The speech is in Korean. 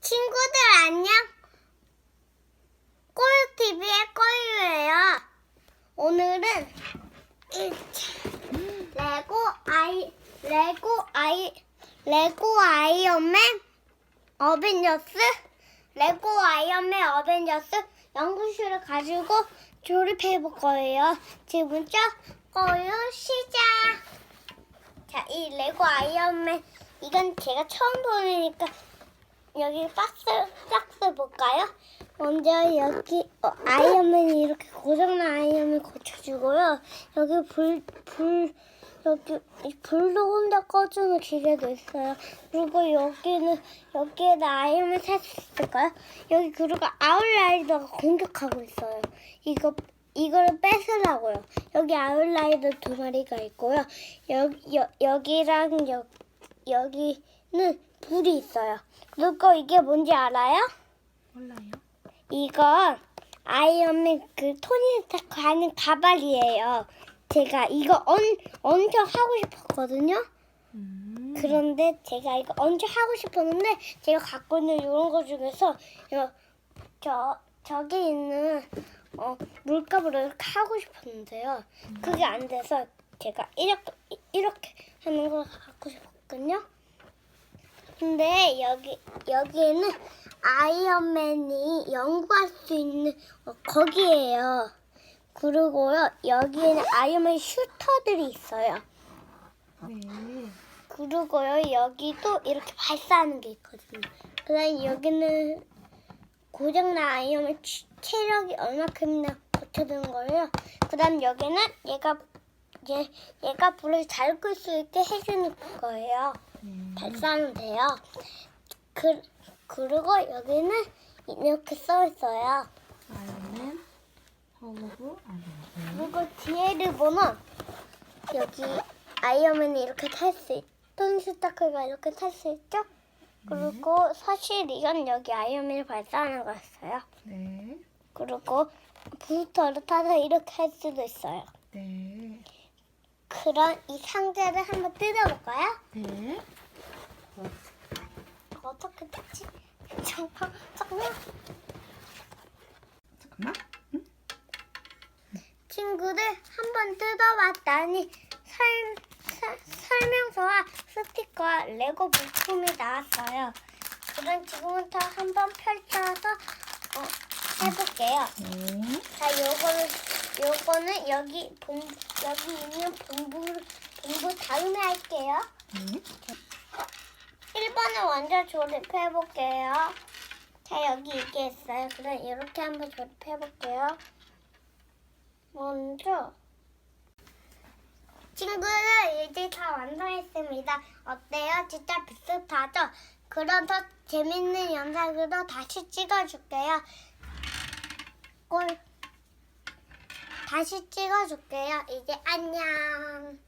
친구들 안녕. 꼴TV의 꼴유예요. 오늘은 1차 레고 아이 레고 아이 레고 아이언맨 어벤져스 레고 아이언맨 어벤져스 연구실을 가지고 조립해 볼 거예요. 지금부터 거유 시작. 자, 이 레고 아이언맨 이건 제가 처음 보니까 여기 박스 박스 볼까요? 먼저 여기 어, 아이언맨이 이렇게 고장난 아이언맨 고쳐주고요. 여기 불 불 여기 이 불도 혼자 꺼주는 기계도 있어요. 그리고 여기는 여기에다 아이언맨 살수 있을까요? 여기 그리고 아웃라이더가 공격하고 있어요. 이거 이거를 뺏으라고요. 여기 아웃라이더 두 마리가 있고요. 여기 여, 여기랑 여, 여기 는 불이 있어요. 그리고 이게 뭔지 알아요? 몰라요. 이건 아이언맨 그 토니 스타크 하는 가발이에요. 제가 이거 엄, 엄청 하고 싶었거든요. 음. 그런데 제가 이거 엄청 하고 싶었는데 제가 갖고 있는 이런 거 중에서 요- 저 저기 있는 어, 물감으로 이렇게 하고 싶었는데요. 그게 안 돼서 제가 이렇게 이렇게 하는 걸 갖고 싶었거든요. 근데 여기 여기에는 아이언맨이 연구할 수 있는 어, 거기에요. 그리고요 여기에는 아이언맨 슈터들이 있어요. 네. 그리고요 여기도 이렇게 발사하는 게 있거든요. 그다음 여기는 고장난 아이언맨 치- 체력이 얼마큼이나 고쳐주는 거예요. 그다음 여기는 얘가 얘 얘가 불을 잘 끌 수 있게 해주는 거예요. 네. 발사하면 돼요. 그 그리고 여기는 이렇게 써 있어요. 아이언맨, 허브. 그리고 뒤에를 보면 여기 아이언맨이 이렇게 탈 수 있, 토니 스타크가 이렇게 탈 수 있죠? 그리고 사실 이건 여기 아이언맨을 발사하는 거였어요. 네. 그리고 부스터를 타서 이렇게 할 수도 있어요. 네. 그런 이 상자를 한번 뜯어볼까요? 네. 어떻게 뜯지? 잠깐, 잠깐만. 잠깐만. 응? 친구들 한번 뜯어봤더니 설, 설, 설명서와 스티커와 레고 물품이 나왔어요. 그럼 지금부터 한번 펼쳐서 어, 해볼게요. 네. 자, 요거는 요거는 여기 본 여기 있는 본부 본부 다음에 할게요. 네. 1번을 먼저 조립해 볼게요. 자, 여기 이게 있어요. 그럼 이렇게 한번 조립해 볼게요. 먼저 친구들 이제 다 완성했습니다. 어때요? 진짜 비슷하죠? 그럼 더 재밌는 영상으로 다시 찍어줄게요. 꼴 다시 찍어줄게요. 이제 안녕.